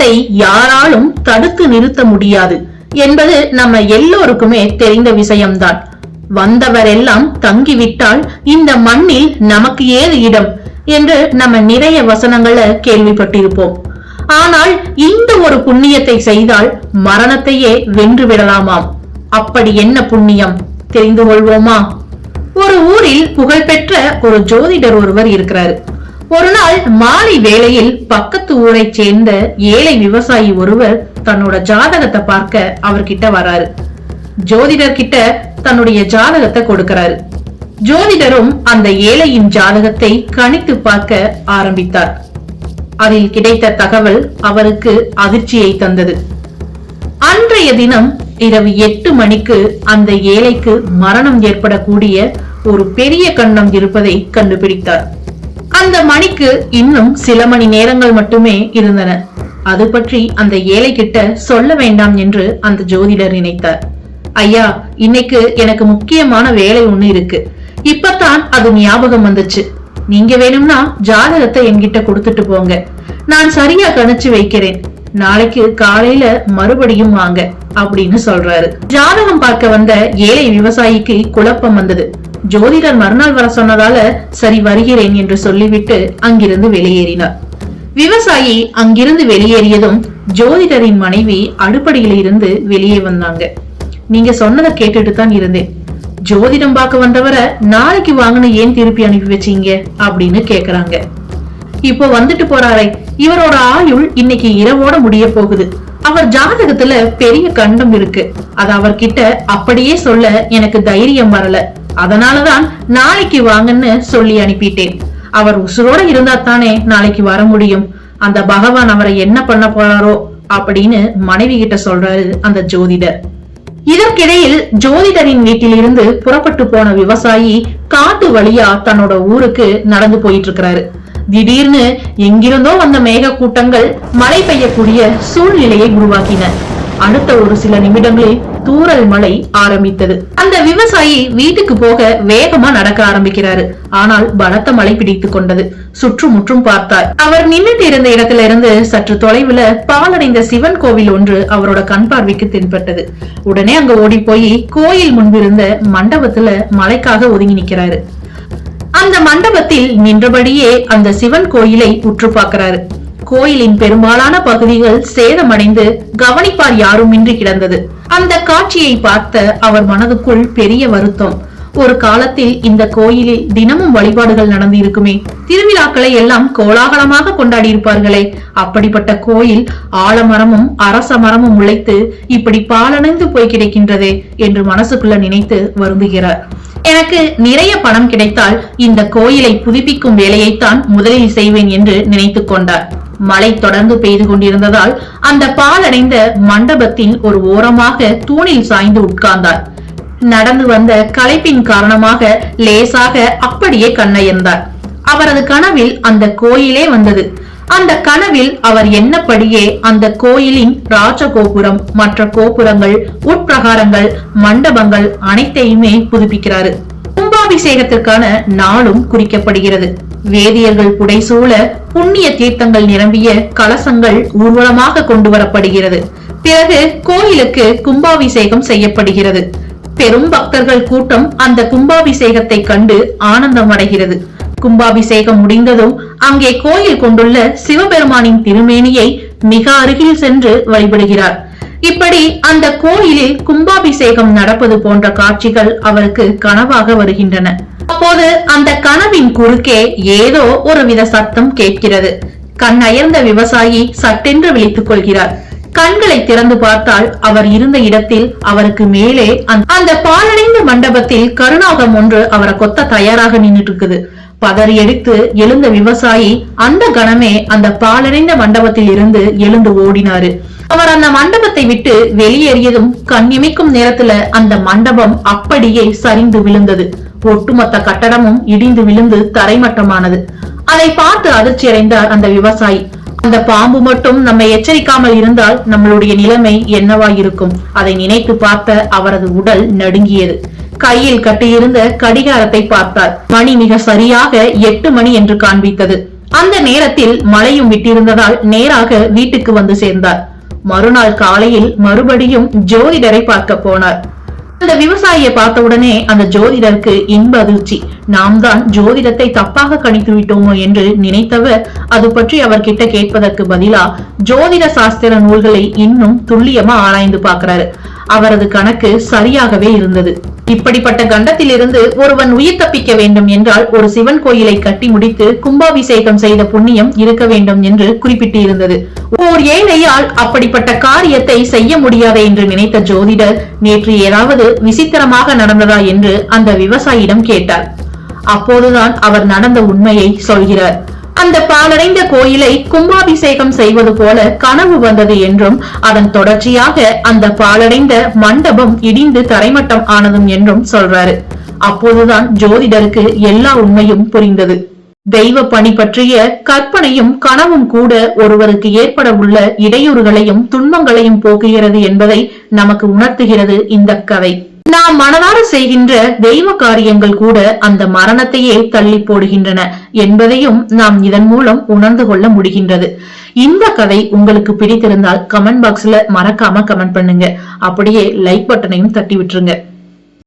மரணத்தை யாராலும் தடுத்து நிறுத்த முடியாது என்பது நம்ம எல்லோருக்குமே தெரிந்த விஷயம்தான். வந்தவரெல்லாம் தங்கிவிட்டால் இந்த மண்ணில் நமக்கு ஏது இடம் என்று நம்ம நிறைய வசனங்களை கேள்விப்பட்டிருப்போம். ஆனால் இந்த ஒரு புண்ணியத்தை செய்தால் மரணத்தையே வென்று விடலாமாம்? அப்படி என்ன புண்ணியம்? தெரிந்து கொள்வோமா? ஒரு ஊரில் புகழ்பெற்ற ஒரு ஜோதிடர் ஒருவர் இருக்கிறாரு. ஒரு நாள் மாலை வேளையில் பக்கத்து ஊரை சேர்ந்த ஏழை விவசாயி ஒருவர் தன்னோட ஜாதகத்தை பார்க்க அவர்கிட்ட வராரு. ஜோதிடர் கிட்ட தன்னுடைய ஜாதகத்தை கொடுக்கிறாரு. ஜோதிடரும் அந்த ஏழையின் ஜாதகத்தை கணித்து பார்க்க ஆரம்பித்தார். அதில் கிடைத்த தகவல் அவருக்கு அதிர்ச்சியை தந்தது. அன்றைய தினம் இரவு எட்டு மணிக்கு அந்த ஏழைக்கு மரணம் ஏற்படக்கூடிய ஒரு பெரிய கண்ணம் இருப்பதை கண்டுபிடித்தார். அந்த மணிக்கு இன்னும் சில மணி நேரங்கள் மட்டுமே இருந்தன. அது பற்றி அந்த ஏழை கிட்ட சொல்ல வேண்டாம் என்று அந்த ஜோதிடர் நினைத்தார். ஐயா இன்னைக்கு எனக்கு முக்கியமான வேலை ஒண்ணு இருக்கு. இப்பதான் அது ஞாபகம் வந்துச்சு. நீங்க வேணும்னா ஜாதகத்தை என்கிட்ட கொடுத்துட்டு போங்க. நான் சரியா கணிச்சு வைக்கிறேன். நாளைக்கு காலையில மறுபடியும் வாங்க அப்படின்னு சொல்றாரு. ஜாதகம் பார்க்க வந்த ஏழை விவசாயிக்கு குழப்பம் வந்தது. ஜோதிடர் மறுநாள் வர சொன்னதால சரி வருகிறேன் என்று சொல்லிவிட்டு அங்கிருந்து வெளியேறினார். விவசாயி அங்கிருந்து வெளியேறியதும் ஜோதிடரின் மனைவி அடுப்படியில இருந்து வெளியே வந்தாங்க. நீங்க சொன்னதை கேட்டுட்டு தான் இருந்தேன். ஜோதிடம் பார்க்க வந்தவரை நாளைக்கு வாங்கின ஏன் திருப்பி அனுப்பி வச்சீங்க? அப்படின்னு கேக்குறாங்க. இப்போ வந்துட்டு போறாரே இவரோட ஆயுள் இன்னைக்கு இரவோட முடிய போகுது. அவர் ஜாதகத்துல பெரிய கண்டம் இருக்கு. அது அவர்கிட்ட அப்படியே சொல்ல எனக்கு தைரியம் வரல. அதனாலதான் நாளைக்கு வாங்கன்னு சொல்லி அனுப்பிட்டேன். அவர் உசுரோட இருந்தா தானே நாளைக்கு வர முடியும். அந்த பகவான் அவரை என்ன பண்ண போறாரோ அப்படின்னு மனைவி கிட்ட சொல்றாரு அந்த ஜோதிடர். இதற்கிடையில் ஜோதிடரின் வீட்டிலிருந்து புறப்பட்டு போன விவசாயி காட்டு வழியா தன்னோட ஊருக்கு நடந்து போயிட்டு இருக்கிறாரு திடீர்னு எங்கிருந்தோ வந்த மேக கூட்டங்கள் மழை பெய்யக்கூடிய சூழ்நிலையை உருவாக்கின. அடுத்த ஒரு சில நிமிடங்களில் தூறல் மழை ஆரம்பித்தது. அந்த விவசாயி வீட்டுக்கு போக வேகமா நடக்க ஆரம்பிக்கிறாரு. ஆனால் பலத்த மழை பிடித்துக் கொண்டது. சுற்றுமுற்றும் பார்த்தார். அவர் நின்றுட்டு இருந்த இடத்துல இருந்து சற்று தொலைவுல பாலடைந்த சிவன் கோவில் ஒன்று அவரோட கண் பார்வைக்கு தென்பட்டது. உடனே அங்க ஓடி போய் கோயில் முன்பிருந்த மண்டபத்துல மழைக்காக ஒதுங்கி நிக்கிறாரு. அந்த மண்டபத்தில் நின்றபடியே அந்த சிவன் கோயிலை உற்று பார்க்கிறாரு. கோயிலின் பெரும்பாலான பகுதிகள் சேதமடைந்து கவனிப்பார் யாருமின்றி கிடந்தது. அந்த காட்சியை பார்த்த அவர் மனதுக்குள் பெரிய வருத்தம். ஒரு காலத்தில் இந்த கோயிலில் தினமும் வழிபாடுகள் நடந்து இருக்குமே திருவிழாக்களை எல்லாம் கோலாகலமாக கொண்டாடி இருப்பார்களே அப்படிப்பட்ட கோயில் ஆலமரமும் அரச மரமும் உழைத்து இப்படி பாலணைந்து போய் கிடைக்கின்றதே என்று மனசுக்குள்ள நினைத்து வருந்துகிறார். எனக்கு நிறைய பணம் கிடைத்தால் இந்த கோயிலை புதுப்பிக்கும் வேலையைத்தான் முதலில் செய்வேன் என்று நினைத்துக் கொண்டார். மழை தொடர்ந்து பெய்து கொண்டிருந்ததால் அந்த பாலடைந்த மண்டபத்தின் ஒரு ஓரமாக தூணில் சாய்ந்து உட்கார்ந்தார். நடந்து வந்த களைப்பின் காரணமாக லேசாக அப்படியே கண்ணயர்ந்தார். அவரது கனவில் அந்த கோயிலே வந்தது. அந்த கனவில் அவர் என்னப்படியே அந்த கோயிலின் ராஜகோபுரம் மற்ற கோபுரங்கள் உட்பிரகாரங்கள் மண்டபங்கள் அனைத்தையுமே புதுப்பிக்கிறாரு. கும்பாபிஷேகத்திற்கான நாளும் குறிக்கப்படுகிறது. வேதியர்கள் புடைசூழ புண்ணிய தீர்த்தங்கள் நிரம்பிய கலசங்கள் ஊர்வலமாக கொண்டு வரப்படுகிறது பிறகு கோயிலுக்கு கும்பாபிஷேகம் செய்யப்படுகிறது. பெரும் பக்தர்கள் கூட்டம் அந்த கும்பாபிஷேகத்தை கண்டு ஆனந்தம் அடைகிறது கும்பாபிஷேகம் முடிந்ததும் அங்கே கோயில் கொண்டுள்ள சிவபெருமானின் திருமேனியை மிக அருகில் சென்று வழிபடுகிறார். இப்படி அந்த கோயிலில் கும்பாபிஷேகம் நடப்பது போன்ற காட்சிகள் அவருக்கு கனவாக வருகின்றன. அப்போது அந்த கனவின் குறுக்கே ஏதோ ஒரு வித சத்தம் கேட்கிறது. கண் அயர்ந்த விவசாயி சட்டென்று விழித்துக் கொள்கிறார். கண்களை திறந்து பார்த்தால் அவர் இருந்த இடத்தில் அவருக்கு மேலே அந்த- பாலடைந்த மண்டபத்தில் கருணாகம் ஒன்று அவரை கொத்த தயாராக நின்றுட்டு இருக்குது பதறி எடுத்து எழுந்த விவசாயி அந்த கணமே அந்த பாலடைந்த மண்டபத்தில் இருந்து எழுந்து ஓடினாரு. அவர் அந்த மண்டபத்தை விட்டு வெளியேறியதும் கண்ணிமைக்கும் நேரத்துல அந்த மண்டபம் அப்படியே சரிந்து விழுந்தது. ஒட்டுமொத்த கட்டடமும் இடிந்து விழுந்து தரைமட்டமானது. அதை பார்த்து அதிர்ச்சியடைந்தார் அந்த விவசாயி அந்த பாம்பு மட்டும் நம்மை எச்சரிக்காமல் இருந்தால் நம்மளுடைய நிலைமை என்னவா இருக்கும் அதை நினைத்து பார்த்த அவரது உடல் நடுங்கியது. கையில் கட்டியிருந்த கடிகாரத்தை பார்த்தார். மணி மிக சரியாக எட்டு மணி என்று காண்பித்தது. அந்த நேரத்தில் மழையும் விட்டிருந்ததால் நேராக வீட்டுக்கு வந்து சேர்ந்தார். மறுநாள் காலையில் மறுபடியும் ஜோதிடரை பார்க்க போனார். அந்த விவசாயியை பார்த்த உடனே அந்த ஜோதிடருக்கு இன்ப அதிர்ச்சி. நாம் தான் ஜோதிடத்தை தப்பாக கணித்து விட்டோமோ என்று நினைத்தவர் அது பற்றி அவர்கிட்ட கேட்பதற்கு பதிலா ஜோதிட சாஸ்திர நூல்களை இன்னும் துல்லியமா ஆராய்ந்து பார்க்கிறாரு. அவரது கணக்கு சரியாகவே இருந்தது. இப்படிப்பட்ட கண்டத்திலிருந்து ஒருவன் உயிர் தப்பிக்க வேண்டும் என்றால் ஒரு சிவன் கோயிலை கட்டி முடித்து கும்பாபிஷேகம் செய்த புண்ணியம் இருக்க வேண்டும் என்று குறிப்பிட்டிருந்தது. ஓர் ஏழையால் அப்படிப்பட்ட காரியத்தை செய்ய முடியாது என்று நினைத்த ஜோதிடர் நேற்று ஏதாவது விசித்திரமாக நடந்ததா என்று அந்த விவசாயியிடம் கேட்டார். அப்போதுதான் அவர் நடந்த உண்மையை சொல்கிறார். அந்த பாலடைந்த கோயிலை கும்பாபிஷேகம் செய்வது போல கனவு வந்தது என்றும் அதன் தொடர்ச்சியாக அந்த பாலடைந்த மண்டபம் இடிந்து தரைமட்டம் ஆனதும் என்றும் சொல்றாரு. அப்போதுதான் ஜோதிடருக்கு எல்லா உண்மையும் புரிந்தது. தெய்வ பணி பற்றிய கற்பனையும் கனவும் கூட ஒருவருக்கு ஏற்பட உள்ள இடையூறுகளையும் துன்பங்களையும் போக்குகிறது என்பதை நமக்கு உணர்த்துகிறது இந்த கதை. நாம் மனதார செய்கின்ற தெய்வ காரியங்கள் கூட அந்த மரணத்தையே தள்ளி போடுகின்றன என்பதையும் நாம் இதன் மூலம் உணர்ந்து கொள்ள முடிகின்றது. இந்த கதை உங்களுக்கு பிடித்திருந்தால் கமெண்ட் பாக்ஸ்ல மறக்காம கமெண்ட் பண்ணுங்க. அப்படியே லைக் பட்டனையும் தட்டி விட்டுருங்க